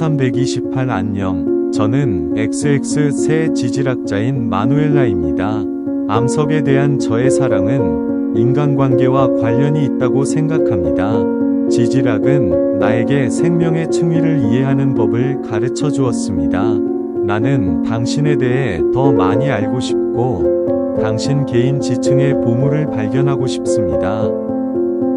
1328 안녕. 저는 XX 새 지질학자인 마누엘라입니다. 암석에 대한 저의 사랑은 인간관계와 관련이 있다고 생각합니다. 지질학은 나에게 생명의 층위를 이해하는 법을 가르쳐 주었습니다. 나는 당신에 대해 더 많이 알고 싶고, 당신 개인 지층의 보물을 발견하고 싶습니다.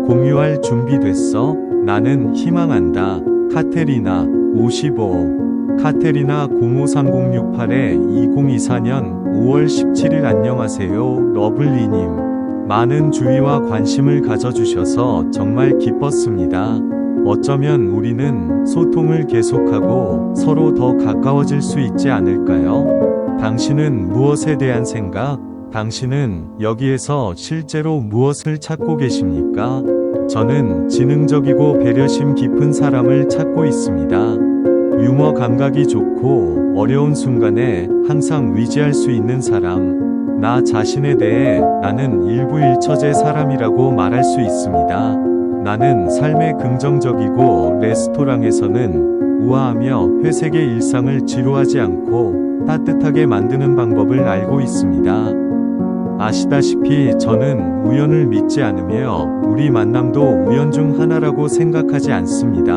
공유할 준비 됐어? 나는 희망한다. 카테리나 55 카테리나 053068에 2024년 5월 17일 안녕하세요. 러블리님. 많은 주의와 관심을 가져주셔서 정말 기뻤습니다. 어쩌면 우리는 소통을 계속하고 서로 더 가까워질 수 있지 않을까요? 당신은 무엇에 대한 생각? 당신은 여기에서 실제로 무엇을 찾고 계십니까? 저는 지능적이고 배려심 깊은 사람을 찾고 있습니다. 유머 감각이 좋고 어려운 순간에 항상 위지할 수 있는 사람. 나 자신에 대해 나는 일부일처제 사람이라고 말할 수 있습니다. 나는 삶에 긍정적이고 레스토랑에서는 우아하며 회색의 일상을 지루하지 않고 따뜻하게 만드는 방법을 알고 있습니다. 아시다시피 저는 우연을 믿지 않으며 우리 만남도 우연 중 하나라고 생각하지 않습니다.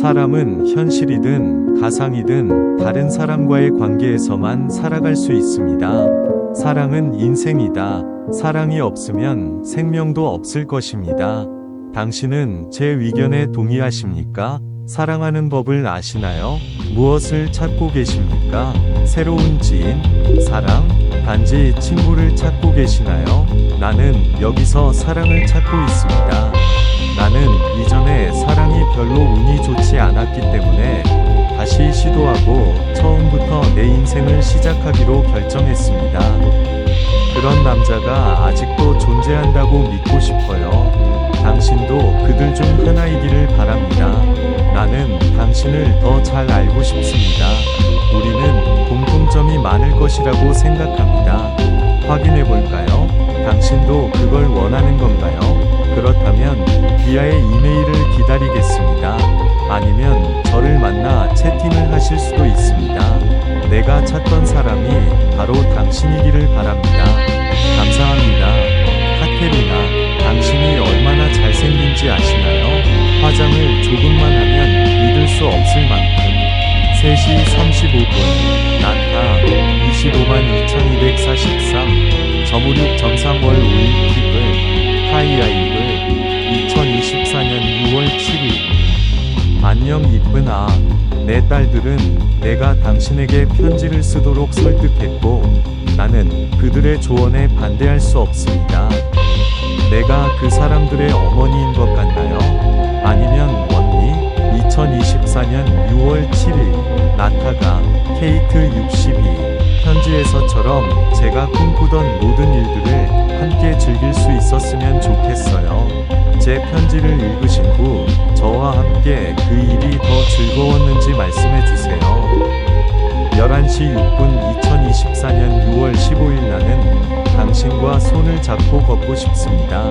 사람은 현실이든 가상이든 다른 사람과의 관계에서만 살아갈 수 있습니다. 사랑은 인생이다. 사랑이 없으면 생명도 없을 것입니다. 당신은 제 의견에 동의하십니까? 사랑하는 법을 아시나요? 무엇을 찾고 계십니까? 새로운 지인? 사랑? 단지 친구를 찾고 계시나요? 나는 여기서 사랑을 찾고 있습니다. 나는 사랑이 별로 운이 좋지 않았기 때문에 다시 시도하고 처음부터 내 인생을 시작하기로 결정했습니다. 그런 남자가 아직도 존재한다고 믿고 싶어요. 당신도 그들 중 하나이기를 바랍니다. 나는 당신을 더 잘 알고 싶습니다. 우리는 공통점이 많을 것이라고 생각합니다. 확인해 볼까요? 당신도 그걸 원하는 건가요? 그렇다면 비아의 이메일을 기다리겠습니다. 아니면 저를 만나 채팅을 하실 수도 있습니다. 내가 찾던 사람이 바로 당신이기를 바랍니다. 감사합니다. 카테리나, 당신이 얼마나 잘생긴지 아시나요? 화장을 조금만 하면 믿을 수 없을 만큼 3시 35분 나타 25만 2243 점오륙 정상월 5일 팁을 하이아이 7일 안녕 이쁜 아. 내 딸들은 내가 당신에게 편지를 쓰도록 설득했고 나는 그들의 조언에 반대할 수 없습니다. 내가 그 사람들의 어머니인 것 같나요? 아니면 언니? 2024년 6월 7일 나타가 케이트 62 편지에서처럼 제가 꿈꾸던 모든 일들을 함께 즐길 수 있었으면 좋겠어요. 제 편지를 읽으신 후 저와 함께 그 일이 더 즐거웠는지 말씀해 주세요. 11시 6분 2024년 6월 15일 나는 당신과 손을 잡고 걷고 싶습니다.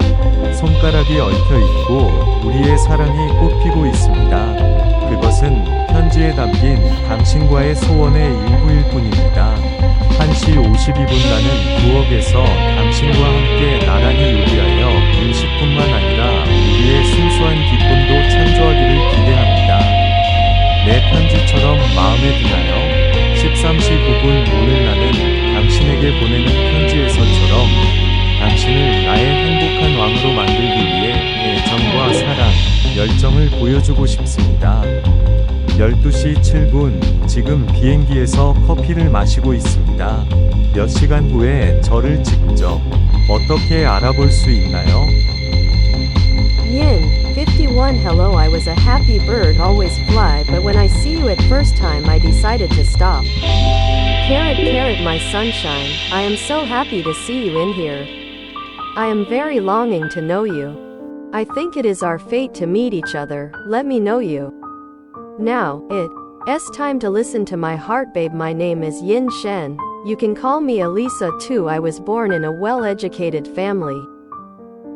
손가락이 얽혀 있고 우리의 사랑이 꽃피고 있습니다. 그것은 편지에 담긴 당신과의 소원의 일부일 뿐입니다. 1시 52분 나는 부엌에서 당신과 함께 나란히 요리하여 음식뿐만 아니라 우리의 순수한 기쁨도 창조하기를 기대합니다. 내 편지처럼 마음에 드나요? 13시 9분 오늘 나는 당신에게 보내는 편지에서처럼 당신을 나의 행복한 왕으로 만들기 위해 애정과 사랑, 열정을 보여주고 싶습니다. 12시 7분 지금 비행기에서 커피를 마시고 있습니다. 몇 시간 후에 저를 직접 어떻게 알아볼 수 있나요? Yin, 51 Hello I was a happy bird always fly but when I see you at first time I decided to stop. Carrot carrot my sunshine, I am so happy to see you in here. I am very longing to know you. I think it is our fate to meet each other, let me know you. Now, it's time to listen to my heart babe my name is Yin Shen. You can call me Elisa too I was born in a well-educated family.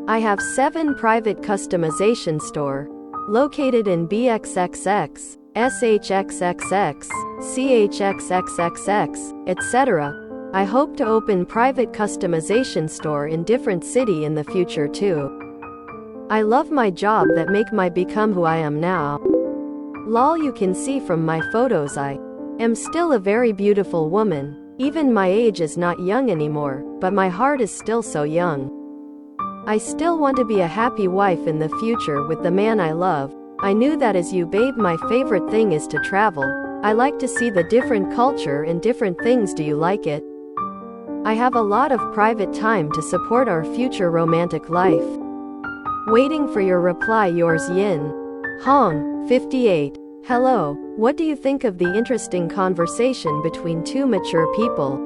I have 7 private customization store located in BXXX SHXXX, CHXXXX, etc. I hope to open private customization store in different city in the future too. I love my job that make my become who I am now. Lol you can see from my photos I am still a very beautiful woman. Even my age is not young anymore, but my heart is still so young. I still want to be a happy wife in the future with the man I love. I knew that as you babe my favorite thing is to travel. I like to see the different culture and different things do you like it? I have a lot of private time to support our future romantic life. Waiting for your reply yours Yin. Hong, 58. Hello, what do you think of the interesting conversation between two mature people?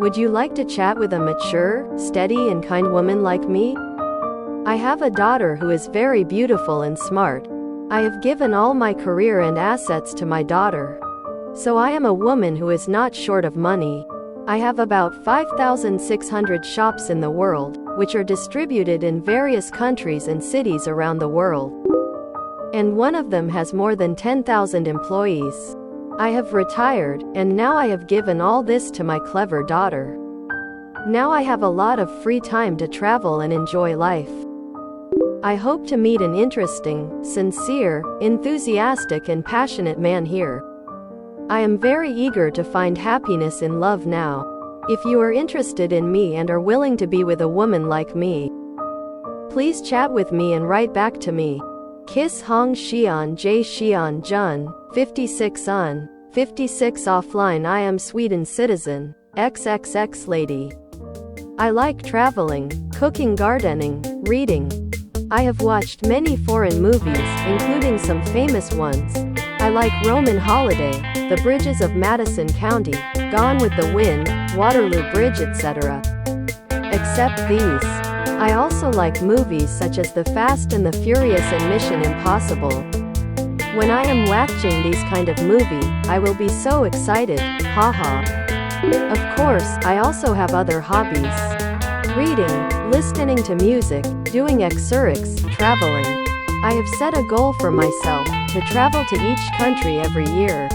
Would you like to chat with a mature, steady and kind woman like me? I have a daughter who is very beautiful and smart. I have given all my career and assets to my daughter. So I am a woman who is not short of money. I have about 5,600 shops in the world, which are distributed in various countries and cities around the world. And one of them has more than 10,000 employees. I have retired, and now I have given all this to my clever daughter. Now I have a lot of free time to travel and enjoy life. I hope to meet an interesting, sincere, enthusiastic, and passionate man here. I am very eager to find happiness in love now. If you are interested in me and are willing to be with a woman like me, please chat with me and write back to me. Kiss Hong Xian J Xian Jun, 56 on, 56 offline I am Sweden citizen, XXX lady. I like traveling, cooking gardening, reading. I have watched many foreign movies, including some famous ones. I like Roman Holiday, The Bridges of Madison County, Gone with the Wind, Waterloo Bridge etc. Except these. I also like movies such as The Fast and the Furious and Mission Impossible. When I am watching these kind of movie, I will be so excited, haha. Of course, I also have other hobbies. Reading, listening to music, doing exercises, traveling. I have set a goal for myself, to travel to each country every year.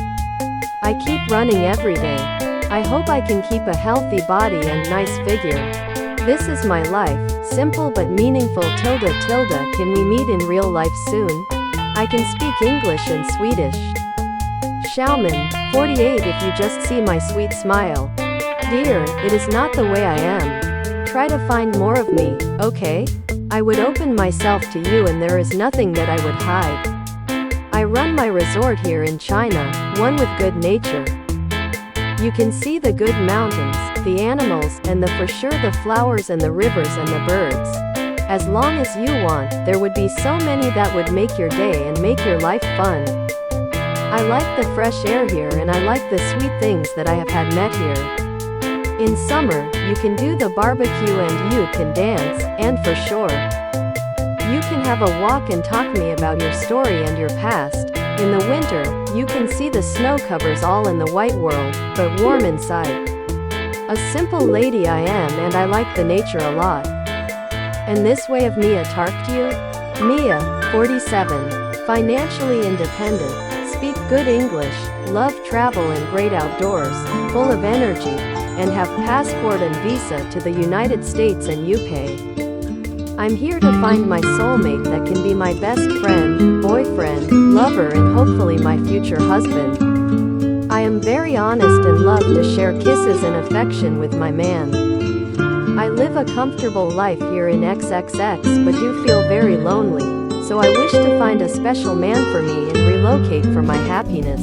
I keep running every day. I hope I can keep a healthy body and nice figure. This is my life, simple but meaningful tilde tilde can we meet in real life soon? I can speak English and Swedish. Xiaoman, 48 if you just see my sweet smile. Dear, it is not the way I am. Try to find more of me, okay? I would open myself to you and there is nothing that I would hide. I run my resort here in China, one with good nature. You can see the good mountains, the animals, and the for sure the flowers and the rivers and the birds. As long as you want, there would be so many that would make your day and make your life fun. I like the fresh air here and I like the sweet things that I have had met here. In summer, you can do the barbecue and you can dance, and for sure. You can have a walk and talk me about your story and your past. In the winter, you can see the snow covers all in the white world, but warm inside. A simple lady I am and I like the nature a lot. And this way of Mia talked you? Mia, 47, financially independent, speak good English, love travel and great outdoors, full of energy, and have passport and visa to the United States and UK. I'm here to find my soulmate that can be my best friend, boyfriend, lover and hopefully my future husband. I am very honest and love to share kisses and affection with my man. I live a comfortable life here in XXX but do feel very lonely, so I wish to find a special man for me and relocate for my happiness.